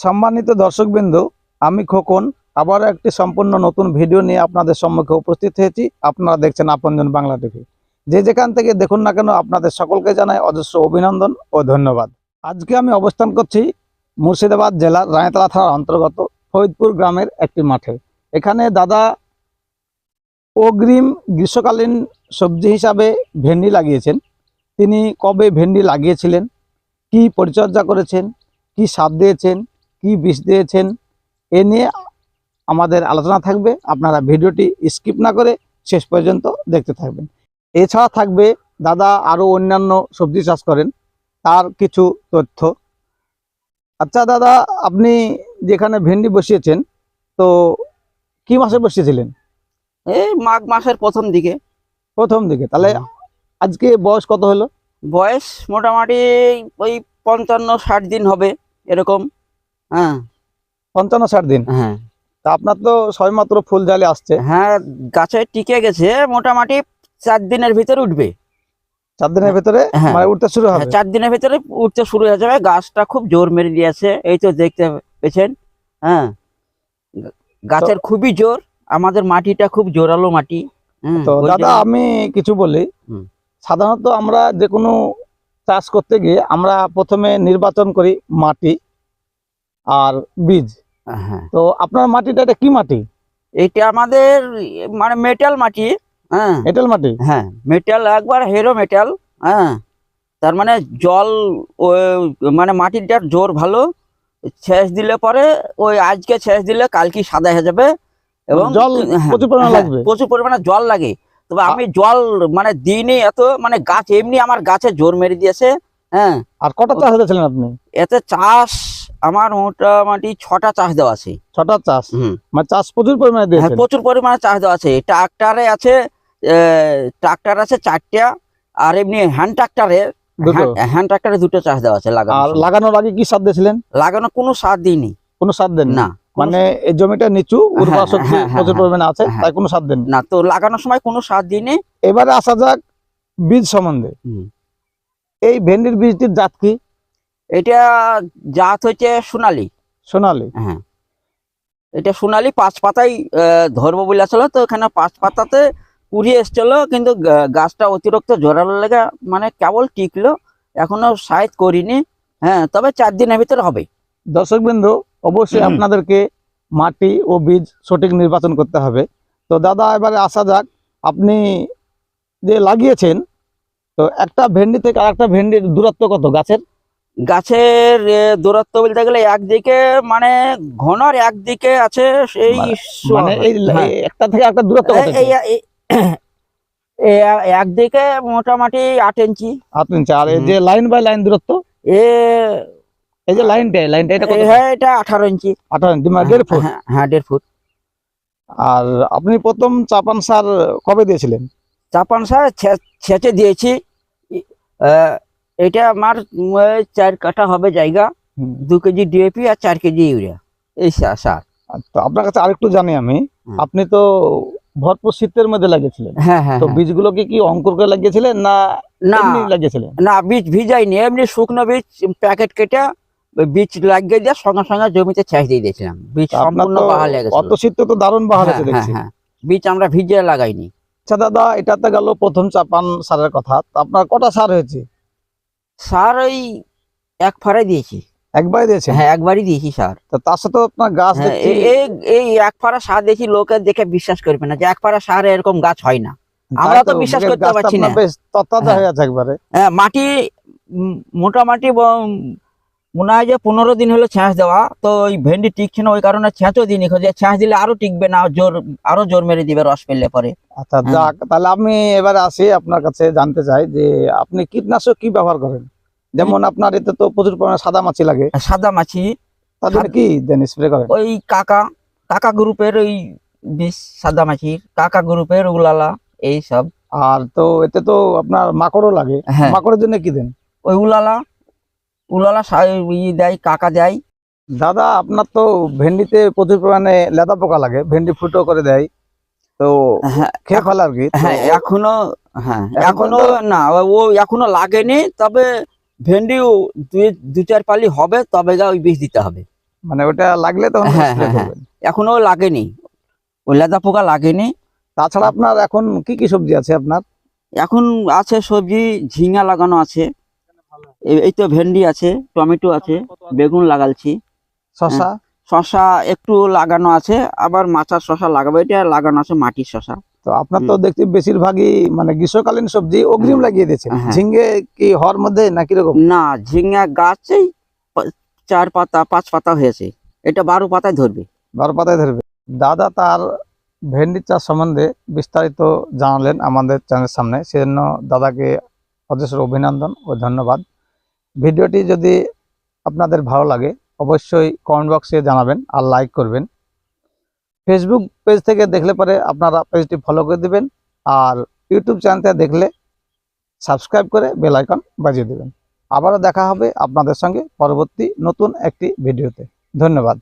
সম্মানিত দর্শকবৃন্দ, আমি খোকন। আবার একটি সম্পূর্ণ নতুন ভিডিও নিয়ে আপনাদের সম্মুখে উপস্থিত হয়েছি। আপনারা দেখছেন আপনজন বাংলা টিভি। যে যেখান থেকে দেখুন না কেন, আপনাদের সকলকে জানাই অজস্র অভিনন্দন ও ধন্যবাদ। আজকে আমি অবস্থান করছি মুর্শিদাবাদ জেলার রায়তলা থানার অন্তর্গত ফরিদপুর গ্রামের একটি মাঠে। এখানে দাদা অগ্রিম গ্রীষ্মকালীন সবজি হিসাবে ভেন্ডি লাগিয়েছেন। তিনি কবে ভেন্ডি লাগিয়েছিলেন? কি পরিচর্যা করেছেন? কি সার দিয়েছেন? কি বিষ দিয়েছেন এ নিয়ে আমাদের আলোচনা থাকবে। আপনারা ভিডিওটি স্কিপ না করে শেষ পর্যন্ত দেখতে থাকবেন। এছাড়া থাকবে দাদা আরও অন্যান্য সবজি চাষ করেন তার কিছু তথ্য। আচ্ছা দাদা আপনি যেখানে ভেন্ডি বসিয়েছেন তো কি মাসে বসিয়েছিলেন? এই মাঘ মাসের প্রথম দিকে। প্রথম দিকে তাহলে আজকে বয়স কত হলো? বয়স মোটামুটি ওই পঞ্চান্ন ষাট দিন হবে এরকম। হ্যাঁ। পঞ্চান্ন ষাট দিন? হ্যাঁ। তা আপনার তো সবেমাত্র ফুল জালে আসছে। হ্যাঁ গাছে টিকে গেছে মোটামুটি চার দিনের ভিতরে উঠবে। চার দিনের ভেতরে? হ্যাঁ। মানে উঠতে শুরু হবে? হ্যাঁ, চার দিনের ভিতরে উঠতে শুরু হয়ে যাবে। গাছটা খুব জোর মেরে দিয়েছে এই তো দেখতে পেয়েছেন। হ্যাঁ। গাছের খুবই জোর আমাদের মাটিটা খুব জোরালো মাটি। হ্যাঁ, তো দাদা আমি কিছু বলি। সাধারণত আমরা যে কোনো চাষ করতে গিয়ে আমরা প্রথমে নির্বাচন করি মাটি। আর বীজ। হ্যাঁ। তো আপনার মাটিটা এটা কি মাটি? এটা আমাদের মানে মেটাল মাটি হ্যাঁ। এঁটেল মাটি? হ্যাঁ মেটাল একবার হেরো মেটাল হ্যাঁ। তার মানে জল মানে মাটিটার জোর ভালো ছেঁচ দিলে পরে ওই আজকে ছেঁচ দিলে কালকে সাদা হয়ে যাবে এবং জল হ্যাঁ, প্রচুর পরিমাণে হ্যাঁ, লাগবে? প্রচুর পরিমাণে জল লাগে। তবে আমি জল মানে দিইনি এত মানে গাছ এমনি আমার গাছে জোর মেরে দিয়েছে হ্যাঁ। আর কটা চাষ হয়েছিলেন আপনি? এতে চাষ আমার মোটামুটি ছটা চাষ দেওয়া আছে। ছটা চাষ? মানে চাষ প্রচুর পরিমাণে হ্যাঁ প্রচুর পরিমাণে চাষ দেওয়া আছে। ট্রাক্টারে আছে ট্রাক্টার আছে চারটা আর এমনি হ্যান্ড ট্রাক্টারে হ্যান্ড ট্রাক্টারে দুটো চাষ দেওয়া আছে আর লাগানো লাগানোর আগে কি সার দিয়েছিলেন? লাগানো কোনো সার দিইনি। কোনো সার দেন না মানে এই জমিটা নিচু উর্বর হ্যাঁ, শক্তি হ্যাঁ, হ্যাঁ, প্রচুর হ্যাঁ, পরিমাণে আছে হ্যাঁ। তাই কোনো সার দেন না তো লাগানোর সময় কোনো সার দিইনি। এবারে আসা যাক বীজ সম্বন্ধে। এই ভেন্ডির বীজটির জাত কি? এটা জাত হচ্ছে সোনালি। সোনালি? হ্যাঁ। এটা সোনালি পাঁচ পাতাই ধরবো বলে আসলো তো এখানে পাঁচ পাতাতে কুড়িয়ে এসছিল কিন্তু গাছটা অতিরিক্ত জোরালো লেগে মানে কেবল টিকলো এখনও সাইজ করিনি হ্যাঁ তবে চার দিনের ভিতরে হবে। দর্শকবৃন্দ অবশ্যই আপনাদেরকে মাটি ও বীজ সঠিক নির্বাচন করতে হবে। তো দাদা এবারে আসা যাক আপনি যে লাগিয়েছেন তো একটা ভেন্ডি থেকে আর একটা ভেন্ডির দূরত্ব কত গাছের? গাছের দূরত্ব বলতে গেলে একদিকে মানে ঘনর একদিকে আছে সেই মানে এই হ্যাঁ। একটা থেকে একটা দূরত্ব একদিকে মোটামুটি আট ইঞ্চি। হাত ইঞ্চি। আর এই যে লাইন বাই লাইন দূরত্ব? এ এই যে লাইনটা লাইনটা এটা কত হ্যাঁ এটা আঠারো ইঞ্চি। আঠারো ইঞ্চি মানে দেড় ফুট? হ্যাঁ, হ্যাঁ দেড় ফুট। আর আপনি প্রথম চাপান সার কবে দিয়েছিলেন? চাপান সার ছে- ছেঁচে দিয়েছি। এটা আমার চার কাঠা হবে জায়গা। দু কেজি ডিএপি আর চার কেজি ইউরিয়া। এই সার। তো আপনার কাছে আরেকটু জানি আমি। আপনি তো ভরপুর শীতের মধ্যে লাগিয়েছিলেন। হ্যাঁ হ্যাঁ তো হ্যাঁ। বীজগুলোকে কি অঙ্কুর করে লাগিয়েছিলেন না না। লাগিয়েছিলেন? না বীজ ভিজাইনি। এমনি শুকনো বীজ প্যাকেট কেটে বীজ লাগিয়ে দিয়ে সঙ্গে সঙ্গে জমিতে ছেঁচ দিয়ে দিয়েছিলাম। বীজ তা সম্পূর্ণ বাহাল হয়ে অত শীত তো দারুণ হ্যাঁ, হয়েছে হ্যাঁ, দেখছি হ্যাঁ। বীজ আমরা ভিজিয়ে লাগাইনি। আচ্ছা দাদা এটাতে গেল প্রথম চাপান সারের কথা। তো আপনার কটা সার হয়েছে? সার ওই এক ফাড়াই দিয়েছি। একবারই দিয়েছেন? হ্যাঁ একবারই দিয়েছি সার। তো তার সাথে আপনার গাছ হ্যাঁ, এই- এক ফাড়া সার দেখি লোকে দেখে বিশ্বাস করবে না যে এক ফাড়া সার এরকম গাছ হয় না। আমরা তো বিশ্বাস করতে পারছি না। বেশ তত্তাজা হ্যাঁ। হয়ে আছে একবারে। হ্যাঁ, মাটি মোটামুটি মনে হয় যে পনেরো দিন হলো ছ্যাঁচ দেওয়া। তো ওই ভেন্ডি টিকছে না ওই কারণে ছেঁচও দিন খোঁজে ছেঁচ দিলে আরও টিকবে না জোর আরও জোর মেরে দিবে রস পেলে পরে। আচ্ছা হ্যাঁ। যাক তাহলে আমি এবার আসি আপনার কাছে জানতে চাই যে আপনি কীটনাশক কি ব্যবহার করেন? যেমন আপনার এতে তো প্রচুর পরিমাণে সাদা মাছি লাগে। সাদা মাছি। জন্য কি দেন স্প্রে করেন? ওই কাকা কাকা গ্রুপের ওই বিষ সাদা মাছির কাকা গ্রুপের উলালা এই সব। আর তো এতে তো আপনার মাকড়ও লাগে। হ্যাঁ। মাকড়ের জন্য কি দেন? ওই উলালা উলালা সা- ই দেয় কাকা দেয়। দাদা আপনার তো ভেন্ডিতে প্রচুর পরিমাণে লেদা পোকা লাগে ভেন্ডি ফুটো করে দেয়। তো হ্যাঁ খেয়ে ফেলে আর কি। হ্যাঁ এখনও হ্যাঁ এখনও না ও এখনও লাগেনি তবে ভেন্ডি দু দু চার পালি হবে তবে গা ওই বীজ দিতে হবে। মানে ওটা লাগলে তখন হ্যাঁ, হ্যাঁ, হ্যাঁ। এখনও লাগেনি। ওই লেদা পোকা লাগেনি। তাছাড়া আপনার এখন কি কি সবজি আছে আপনার? এখন আছে সবজি ঝিঙা লাগানো আছে। এই- এই তো ভেন্ডি আছে টমেটো আছে বেগুন লাগালছি। শশা শশা একটু লাগানো আছে আবার মাচার শশা লাগাবো এটা লাগানো আছে মাটির শশা তো আপনার তো দেখছি বেশিরভাগই মানে গ্রীষ্মকালীন সবজি অগ্রিম লাগিয়ে দিয়েছেন। হ্যাঁ। ঝিঙ্গে কি হওয়ার মধ্যে না কীরকম? না ঝিঙা গাছেই চার পাতা পাঁচ পাতা হয়েছে। এটা বারো পাতায় ধরবে। বারো পাতায় ধরবে। দাদা তার ভেন্ডি চাষ সম্বন্ধে বিস্তারিত জানালেন আমাদের চ্যানেলের সামনে। সেজন্য দাদাকে অজস্র অভিনন্দন ও ধন্যবাদ। ভিডিওটি যদি আপনাদের ভালো লাগে অবশ্যই কমেন্ট বক্সে জানাবেন আর লাইক করবেন। ফেসবুক পেজ থেকে দেখলে পরে আপনারা পেজটি ফলো করে দেবেন আর ইউটিউব চ্যানেলতে দেখলে সাবস্ক্রাইব করে বেল আইকন বাজিয়ে দেবেন। আবারও দেখা হবে আপনাদের সঙ্গে পরবর্তী নতুন একটি ভিডিওতে ধন্যবাদ।